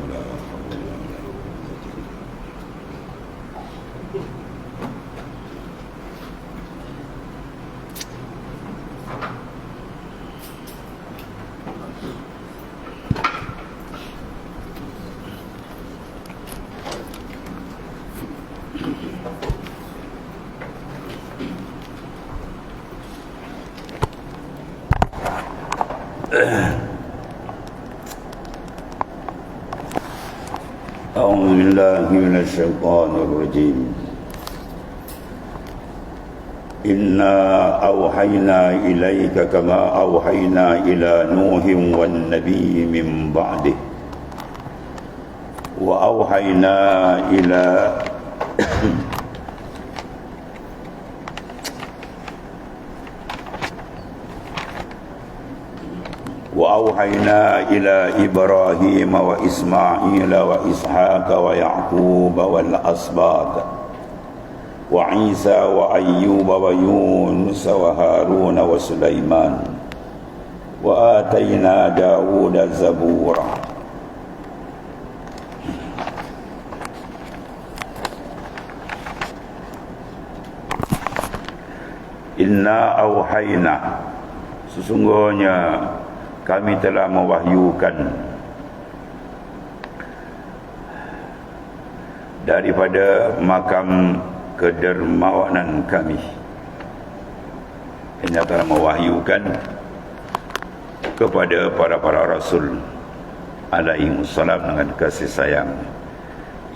ولا حول ولا أعوذ بالله من الشيطان الرجيم. إنا أوحينا إليك كما أوحينا إلى نوح والنبي من بعده. وأوحينا إلى وأوحينا إلى إبراهيم وإسماعيل وإسحاق ويعقوب والأسباط وعيسى وأيوب ويونس وهارون وسليمان وآتينا داود زبورا Inna auhayna Sesungguhnya kami telah mewahyukan daripada makam kedermawanan kami. Ini telah mewahyukan kepada para-para rasul alaihi wassalam dengan kasih sayang.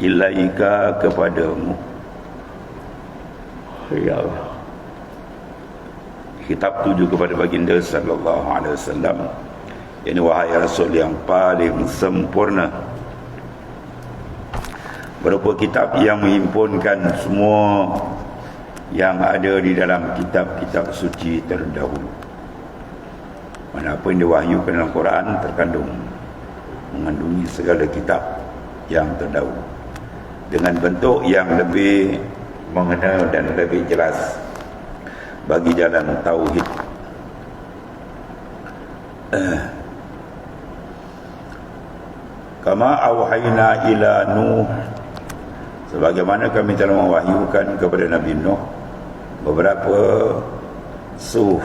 Ilaika kepadamu. Ya Allah. Kitab tuju kepada baginda sallallahu alaihi wasallam ini wahai rasul yang paling sempurna. Berupa kitab yang menghimpunkan semua yang ada di dalam kitab-kitab suci terdahulu. Mana apa yang diwahyukan dalam Quran terkandung mengandungi segala kitab yang terdahulu. Dengan bentuk yang lebih mengenal dan lebih jelas bagi jalan tauhid kama awhayna ila nuh. Sebagaimana kami telah mewahyukan kepada Nabi Nuh beberapa suh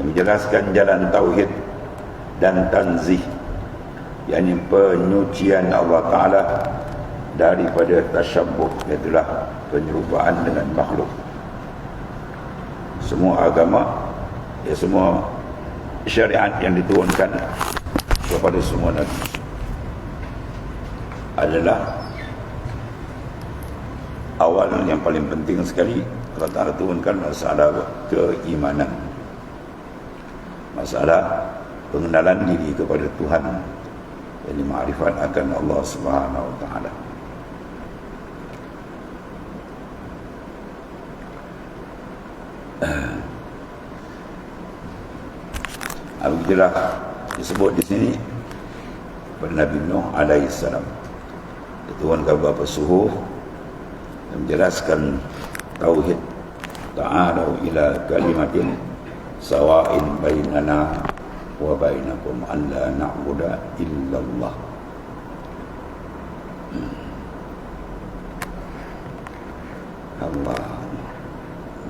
yang menjelaskan jalan tauhid dan tanzih yakni penyucian Allah Ta'ala daripada tasyabbuh itulah penyerupaan dengan makhluk. Semua agama ya semua syariat yang diturunkan kepada semua nabi adalah awal yang paling penting sekali Allah Ta'ala turunkan masalah keimanan. Masalah pengenalan diri kepada Tuhan. Yang ma'rifat akan Allah Subhanahu Wa Ta'ala. Alhamdulillah disebut di sini Nabi Nuh alaihi salam. Diturunkan beberapa suhu yang menjelaskan tauhid ta'alu ila kalimatin sawa'in bainana wa bainakum an la na'budu illallah. Allah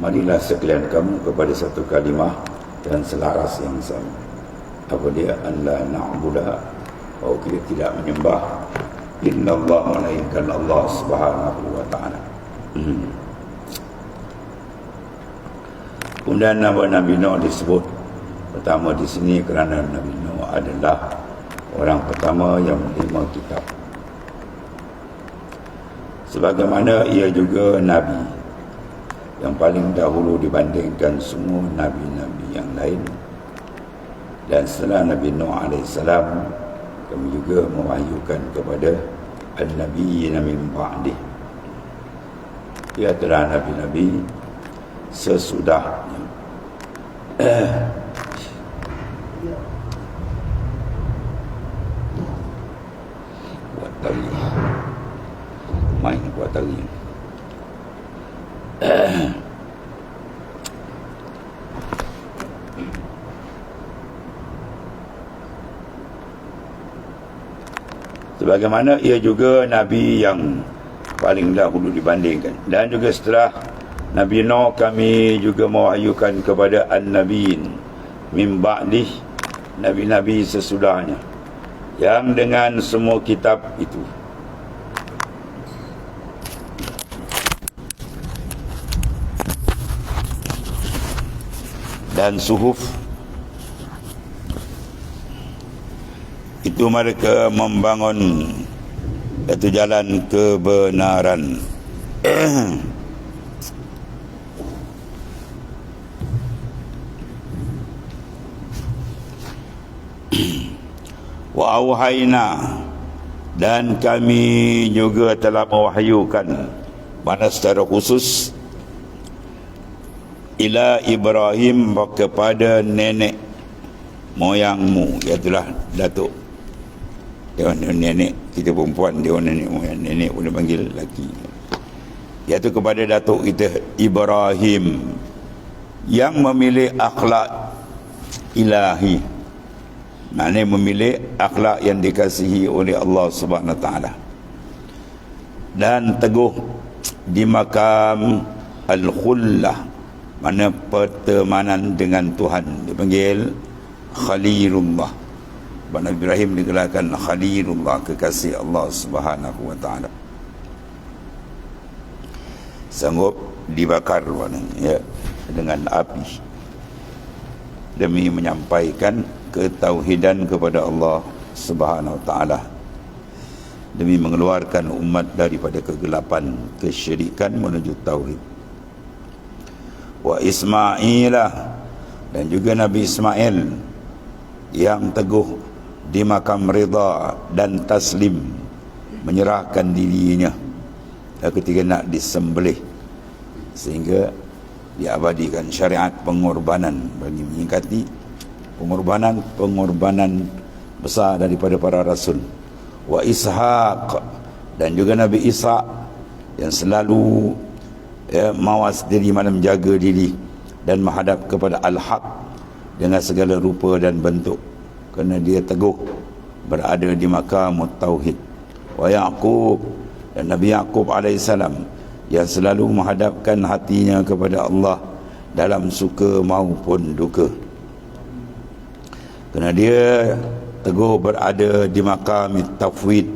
Marilah sekalian kamu kepada satu kalimah dan selaras yang sama. Apa dia? Allah na'budah. Oh kita tidak menyembah. Inna Allah melainkan Allah subhanahu wa ta'ala. Kemudian nama Nabi Nuh disebut pertama di sini kerana Nabi Nuh adalah orang pertama yang menerima kitab. Sebagaimana ia juga Nabi yang paling dahulu dibandingkan semua nabi-nabi yang lain dan setelah Nabi Nuh AS kami juga mewahyukan kepada Al-Nabi Nabi Ba'dih ia telah Nabi-Nabi sesudahnya buat tali main buat tali sebagaimana ia juga nabi yang paling dahulu dibandingkan. Dan juga setelah Nabi Nuh kami juga mewahyukan kepada an-nabiin min ba'dih nabi-nabi sesudahnya. Yang dengan semua kitab itu. Dan suhuf itu mereka membangun itu jalan kebenaran. Wa auhayna dan kami juga telah mewahyukan mana secara khusus ila Ibrahim kepada nenek moyangmu iaitulah datuk dia nenek kita perempuan dia nenek moyang nenek boleh panggil lelaki iaitu kepada datuk kita Ibrahim yang memilih akhlak ilahi Maknanya memilih akhlak yang dikasihi oleh Allah Taala. Dan teguh di makam Al-Khullah. Mana pertemanan dengan Tuhan. Dipanggil Khalilullah. Nabi Ibrahim digelarkan Khalilullah. Kekasih Allah Subhanahu Wa Taala. Sanggup dibakar ya, dengan api. Demi menyampaikan ketauhidan kepada Allah Subhanahu wa taala demi mengeluarkan umat daripada kegelapan kesyirikan menuju tauhid. Wa Ismailah dan juga Nabi Ismail yang teguh di makam rida dan taslim menyerahkan dirinya. Ketika nak disembelih sehingga diabadikan syariat pengorbanan. Bagi menyingkati pengorbanan-pengorbanan besar daripada para rasul. Wa ishaq dan juga nabi ishaq yang selalu ya, mawas diri mana menjaga diri dan menghadap kepada al-haq dengan segala rupa dan bentuk kerana dia teguh berada di makam tauhid wa yaqub dan nabi yaqub alaihissalam yang selalu menghadapkan hatinya kepada Allah dalam suka maupun duka. Kerana dia teguh berada di makam tafwid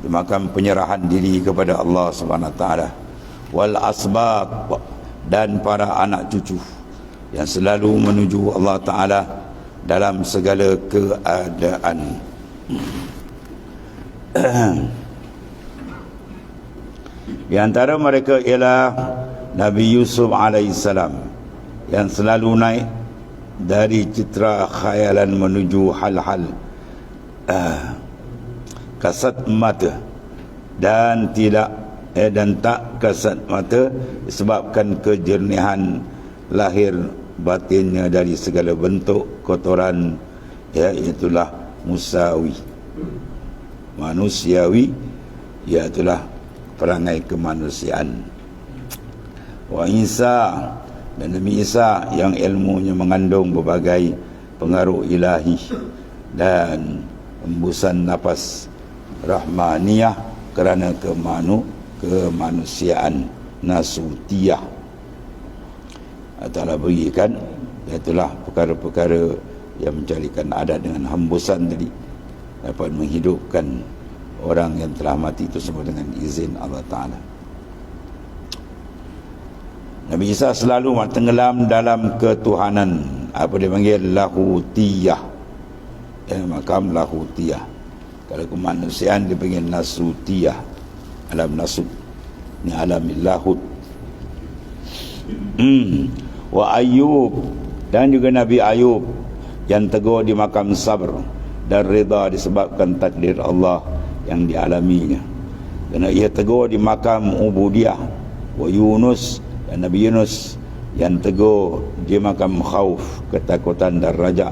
di makam penyerahan diri kepada Allah Subhanahu taala. Wal asbab dan para anak cucu yang selalu menuju Allah taala dalam segala keadaan. Di antara mereka ialah Nabi Yusuf alaihissalam yang selalu naik dari citra khayalan menuju hal-hal uh, kasat mata. Dan tidak eh, dan tak kasat mata disebabkan kejernihan lahir batinnya dari segala bentuk kotoran ya itulah musawi. Manusiawi itulah perangai kemanusiaan. Wa Isa dan Nabi Isa yang ilmunya mengandung berbagai pengaruh ilahi dan embusan nafas rahmaniyah kerana kemanu kemanusiaan nasutiyah telah berikan itulah perkara-perkara yang mencarikan adat dengan hembusan tadi. Dapat menghidupkan orang yang telah mati itu semua dengan izin Allah Ta'ala. Nabi Isa selalu tenggelam dalam ketuhanan. Apa dia panggil? Lahutiyah. Ya, makam lahutiyah. Kalau kemanusiaan dia panggil nasutiyah. Alam nasut. Ni alam lahut. Hmm. Wa ayub dan juga Nabi Ayub yang teguh di makam sabar dan reda disebabkan takdir Allah yang dialaminya. Kerana ia teguh di makam ubudiyah. Wa Yunus dan Nabi Yunus yang teguh dia makan khauf ketakutan dan raja.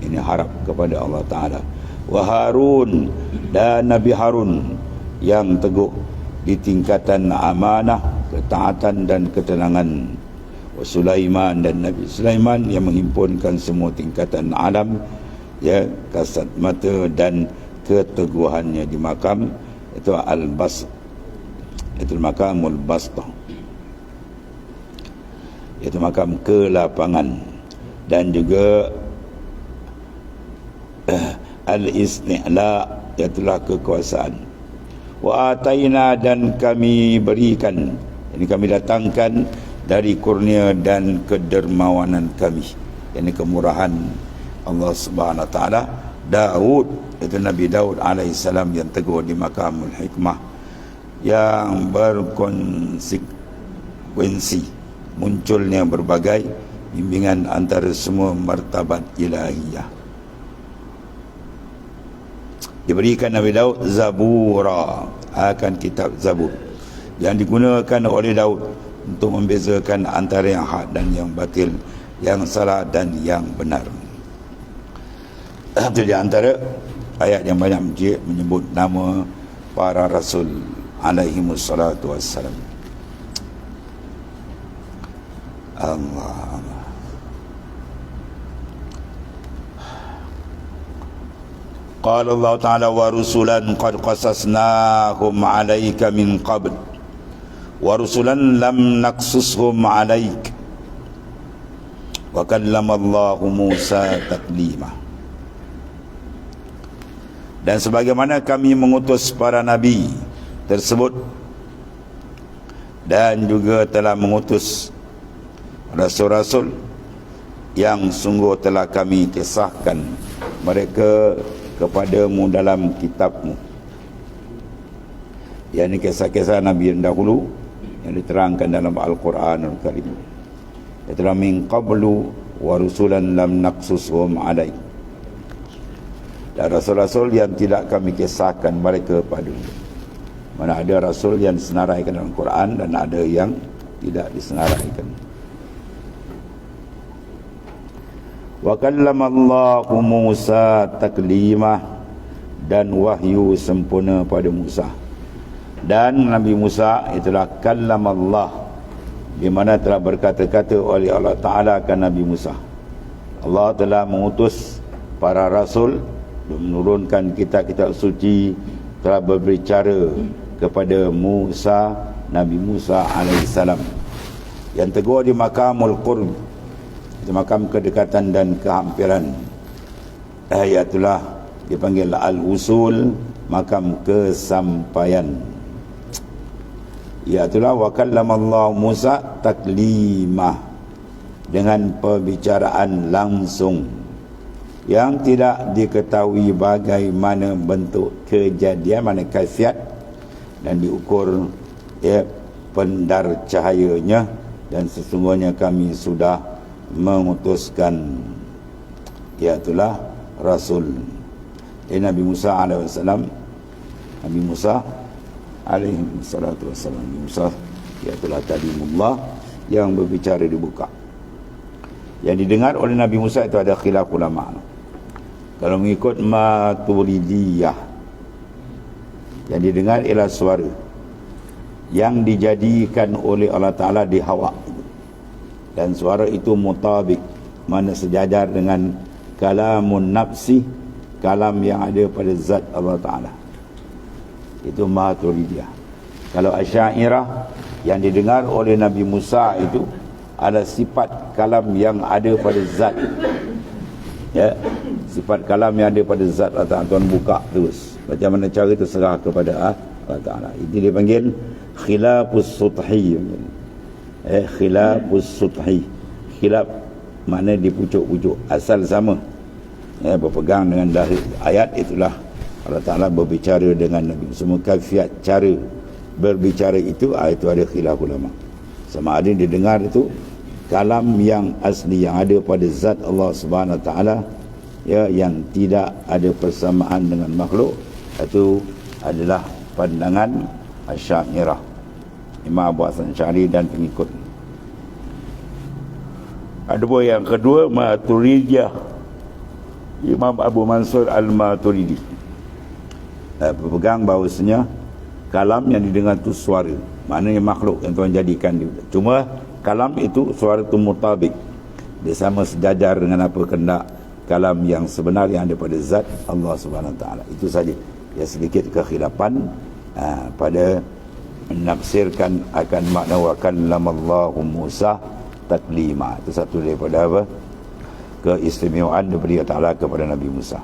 Ini harap kepada Allah Ta'ala. Wa Harun dan Nabi Harun yang teguh di tingkatan amanah ketaatan dan ketenangan Sulaiman dan Nabi Sulaiman yang menghimpunkan semua tingkatan alam ya kasat mata dan keteguhannya di makam itu al-bas itu makamul bastah itu makam kelapangan dan juga uh, al-isti'la itulah kekuasaan. Wa ataina dan kami berikan ini kami datangkan dari kurnia dan kedermawanan kami. Ini kemurahan Allah Subhanahu taala. Daud itu Nabi Daud alaihissalam yang teguh di makamul hikmah yang berkonsekuensi munculnya berbagai bimbingan antara semua martabat ilahiyah. Diberikan Nabi Daud Zabura. Akan kitab Zabur. Yang digunakan oleh Daud untuk membezakan antara yang hak dan yang batil, yang salah dan yang benar. Itu di antara ayat yang banyak menjik menyebut nama para rasul alaihi wassalatu wassalam. Allah. Qala Allah Ta'ala wa rusulan qad qasasnahum 'alayka min qabl wa rusulan lam naqsushum alaik. Wa kallamallahu Musa taklima. Dan sebagaimana kami mengutus para nabi tersebut dan juga telah mengutus rasul-rasul yang sungguh telah kami kisahkan mereka kepadamu dalam kitabmu. Yang ini kisah-kisah Nabi yang dahulu yang diterangkan dalam Al-Quran Al-Karim. Itulah min qablu wa rusulan lam naqsushum alaik dan rasul-rasul yang tidak kami kisahkan mereka pada mana ada rasul yang disenaraikan dalam Quran dan ada yang tidak disenaraikan. Wa kallama Allah Musa taklimah dan wahyu sempurna pada Musa dan Nabi Musa itulah kallama Allah di mana telah berkata-kata oleh Allah Taala ke Nabi Musa. Allah telah mengutus para rasul menurunkan kitab-kitab suci telah berbicara kepada Musa Nabi Musa alaihissalam yang tegur di makamul qurb di makam kedekatan dan kehampiran. Ayatullah dipanggil al-usul makam kesampaian iatulah wa Allah Musa taklimah. Dengan perbicaraan langsung yang tidak diketahui bagaimana bentuk kejadian mana kasiat dan diukur ya pendar cahayanya. Dan sesungguhnya kami sudah mengutuskan iaitulah Rasul. Eh, Nabi Musa AS Nabi Musa alaihi salatu wassalam. Nabi Musa iaitulah Kalimullah yang berbicara dibuka yang didengar oleh Nabi Musa itu ada khilaf ulama. Kalau mengikut maturidiyah yang didengar ialah suara yang dijadikan oleh Allah Ta'ala di hawa. Dan suara itu mutabik mana sejajar dengan kalamun nafsi kalam yang ada pada zat Allah Ta'ala itu maturidiyah. Kalau asyairah yang didengar oleh Nabi Musa itu ada sifat kalam yang ada pada zat. Ya sifat kalam yang ada pada zat Allah Ta'ala Tuan buka terus. Macam mana cara itu serah kepada Allah Ta'ala. Itu dipanggil khilafus suthi. Eh khilafus suthi. Khilaf mana di pucuk-pucuk asal sama. Eh berpegang dengan dari ayat itulah Allah Taala berbicara dengan Nabi. Semua kafiat cara berbicara itu ah, itu ada khilaf ulama. Sama ada didengar itu kalam yang asli yang ada pada zat Allah Subhanahu taala ya yang tidak ada persamaan dengan makhluk itu adalah pandangan Asy'ariyah Imam Abu Hasan Syari dan pengikut. Ada pun yang kedua Maturidiyah Imam Abu Mansur Al-Maturidi uh, berpegang bahawasanya kalam yang didengar itu suara. Maknanya makhluk yang Tuhan jadikan cuma kalam itu suara itu mutabik. Dia sama sejajar dengan apa kendak kalam yang sebenar yang ada pada zat Allah Subhanahu Taala. Itu saja. Ya sedikit kekhilapan uh, pada menafsirkan akan makna wa kallamallahu Musa taklima. Itu satu daripada apa? Keistimewaan daripada Allah Ta'ala kepada Nabi Musa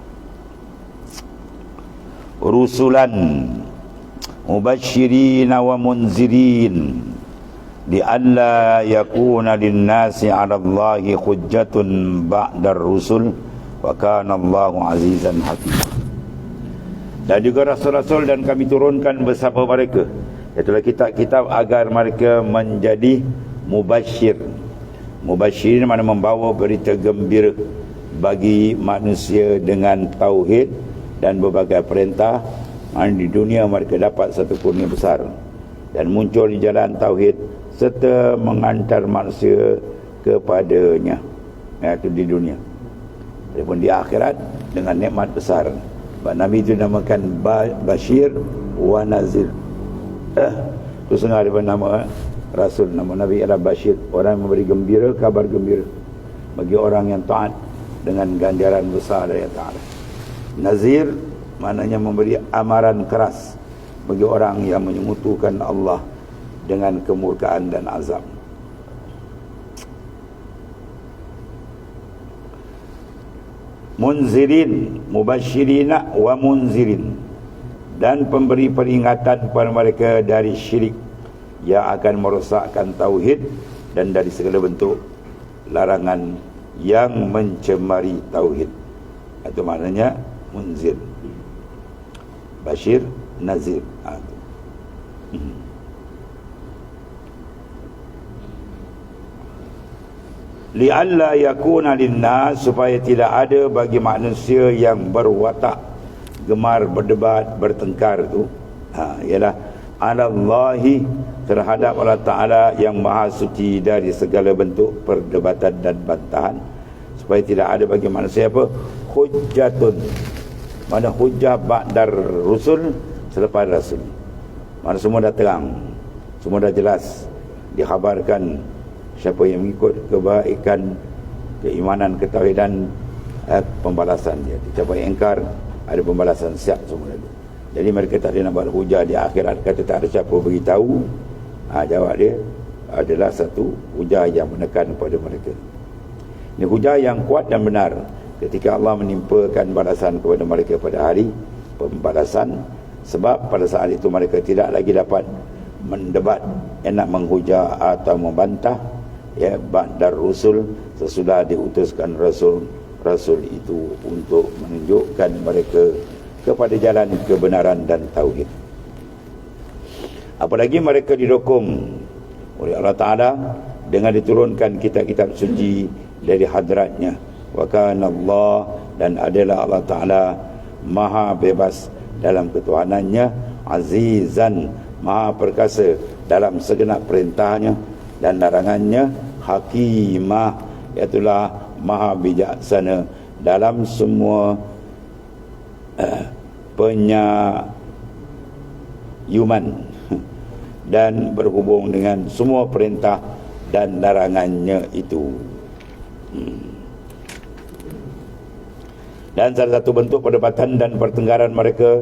rusulan mubashirin wa munzirin di alla yakuna linnasi 'ala Allahi hujjatun ba'da rusul wa kana Allahu 'azizan hakim. Dan juga rasul-rasul dan kami turunkan bersama mereka. Itulah kitab-kitab agar mereka menjadi mubashir. Mubashir mana membawa berita gembira bagi manusia dengan tauhid dan berbagai perintah mana di dunia mereka dapat satu kurnia besar. Dan muncul di jalan tauhid serta mengantar manusia kepadanya. Itu di dunia. Adapun di akhirat dengan nikmat besar. Nabi itu namakan Bashir wa Nazir. Eh, itu setengah daripada nama eh, Rasul nama Nabi adalah Bashir. Orang yang memberi gembira kabar gembira. Bagi orang yang taat dengan ganjaran besar dari Allah Nazir maknanya memberi amaran keras bagi orang yang menyemutukan Allah dengan kemurkaan dan azab. Munzirin, mubashirina wa munzirin dan pemberi peringatan kepada mereka dari syirik yang akan merosakkan tauhid dan dari segala bentuk larangan yang mencemari tauhid. Itu maknanya munzir. Bashir Nazir. Ha, hmm. Li'alla yakuna linnas supaya tidak ada bagi manusia yang berwatak gemar berdebat bertengkar tu. Ha ialah alallahi terhadap Allah Taala yang maha suci dari segala bentuk perdebatan dan bantahan. Supaya tidak ada bagi manusia apa? Hujjatun mana hujah ba'dar rusul selepas rasul. Mana semua dah terang semua dah jelas dikhabarkan siapa yang mengikut kebaikan keimanan ketawidan eh, pembalasan dia. Siapa yang engkar ada pembalasan siap semua itu jadi mereka tak ada nak buat hujah di akhirat. Kata tak ada siapa beritahu ha, jawab dia adalah satu hujah yang menekan kepada mereka. Ini hujah yang kuat dan benar ketika Allah menimpakan balasan kepada mereka pada hari pembalasan sebab pada saat itu mereka tidak lagi dapat mendebat enak menghujah atau membantah ya ba'dar rusul sesudah diutuskan rasul rasul itu untuk menunjukkan mereka kepada jalan kebenaran dan tauhid. Apalagi mereka didukung oleh Allah Taala dengan diturunkan kitab-kitab suci dari hadratnya wa kana Allah dan adalah Allah taala maha bebas dalam ketuhanannya azizan maha perkasa dalam segenap perintahnya dan larangannya hakimah itulah maha bijaksana dalam semua uh, penyayuman dan berhubung dengan semua perintah dan larangannya itu hmm. Dan salah satu bentuk perdebatan dan pertengkaran mereka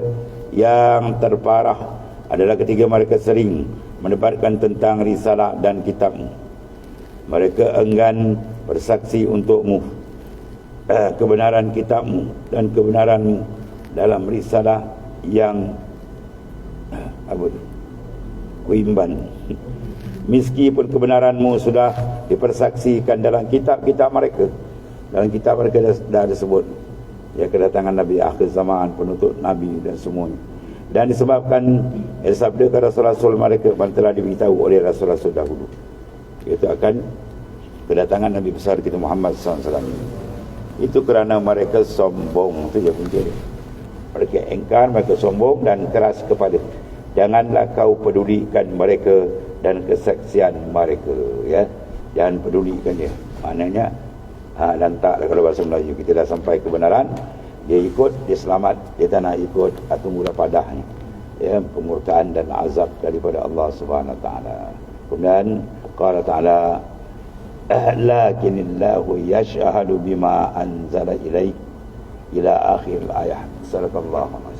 yang terparah adalah ketika mereka sering mendebatkan tentang risalah dan kitab. Mereka enggan bersaksi untukmu eh, kebenaran kitabmu dan kebenaranmu dalam risalah yang eh, apa itu? Kuimban. Meskipun kebenaranmu sudah dipersaksikan dalam kitab-kitab mereka. Dalam kitab mereka dah, dah disebut ya kedatangan Nabi akhir zaman penutup Nabi dan semuanya. Dan disebabkan eh, sabda Rasul-Rasul mereka yang telah diberitahu oleh Rasul-Rasul dahulu itu akan kedatangan Nabi besar kita Muhammad SAW itu kerana mereka sombong itu je punca mereka engkar, mereka sombong dan keras kepada janganlah kau pedulikan mereka dan kesaksian mereka ya. Jangan pedulikan dia. Maknanya ha, lantak lah kalau bahasa Melayu kita dah sampai kebenaran. Dia ikut dia selamat dia tak nak ikut atau mula padahnya. Ya pemurkaan dan azab daripada Allah Subhanahu taala. Kemudian qala taala lakinillahu yashhadu bima anzala ilaik ila akhir ayat sallallahu alaihi